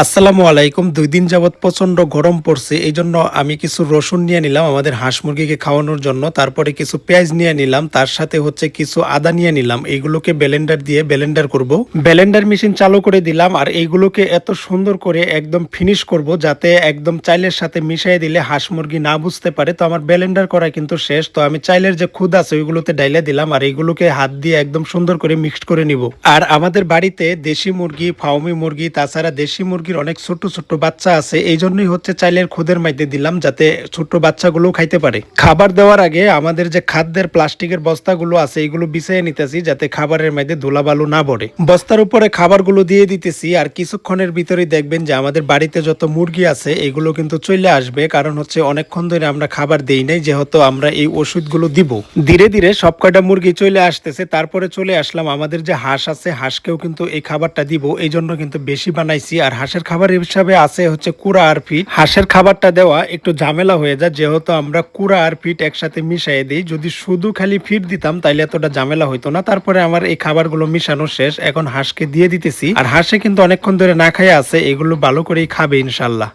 আসসালামু আলাইকুম। দুই দিন যাবৎ প্রচণ্ড গরম পড়ছে। এই জন্য আমি কিছু রসুন নিয়ে নিলাম আমাদের হাঁস মুরগিকে খাওয়ানোর জন্য। তারপরে কিছু পেঁয়াজ নিয়ে নিলাম। তার সাথে হচ্ছে কিছু আদা নিয়ে নিলাম। এইগুলোকে ব্লেন্ডার দিয়ে ব্লেন্ডার করব। ব্লেন্ডার মেশিন চালু করে দিলাম আর এইগুলোকে এত সুন্দর করে একদম ফিনিশ করব যাতে একদম চাইলের সাথে মিশিয়ে দিলে হাঁস মুরগি না বুঝতে পারে। তো আমার ব্লেন্ডার করা কিন্তু শেষ। তো আমি চাইলের যে খুদ আছে ওইগুলোতে ডাইলে দিলাম আর এইগুলোকে হাত দিয়ে একদম সুন্দর করে মিক্সড করে নিব। আর আমাদের বাড়িতে দেশি মুরগি ফাউমি মুরগি, তাছাড়া দেশি মুরগির অনেক ছোট ছোট বাচ্চা আছে এই জন্যই হচ্ছে চাইলের খুদের মধ্যে দিলাম যাতে ছোট বাচ্চাগুলো খাইতে পারে। খাবার দেওয়ার আগে আমাদের যে খাদ্যের প্লাস্টিকের বস্তাগুলো আছে, এগুলো বিছিয়ে নিতেছি যাতে খাবারের মধ্যে ধুলাবালু না পড়ে। বস্তার উপরে খাবারগুলো দিয়ে দিতেছি আর কিছুক্ষণের ভিতরেই দেখবেন যে আমাদের বাড়িতে যত মুরগি আছে, এগুলো কিন্তু চলে আসবে। কারণ হচ্ছে অনেকক্ষণ ধরে আমরা খাবার দেই নাই, যেহেতু আমরা এই ওষুধগুলো দিব। ধীরে ধীরে সব কয়টা মুরগি চলে আসতেছে, তারপরে চলে আসলাম। আমাদের যে হাঁস আছে, হাঁসকেও কিন্তু এই খাবারটা দিব এই জন্য কিন্তু বেশি বানাইছি আর হাঁসের খাবার হিসাবে আছে হচ্ছে কুড়া আর ফিট হাঁসের খাবারটা দেওয়া একটু ঝামেলা হয়ে যায়, যেহেতু আমরা কুড়া আর ফিট একসাথে মিশাই দিই। যদি শুধু খালি ফিট দিতাম, তাইলে এতটা ঝামেলা হইতো না। তারপরে আমার এই খাবারগুলো মিশানো শেষ, এখন হাঁসকে দিয়ে দিতেছি। আর হাঁসে কিন্তু অনেকক্ষণ ধরে না খাই আছে, এগুলো ভালো করেই খাবে ইনশাল্লাহ।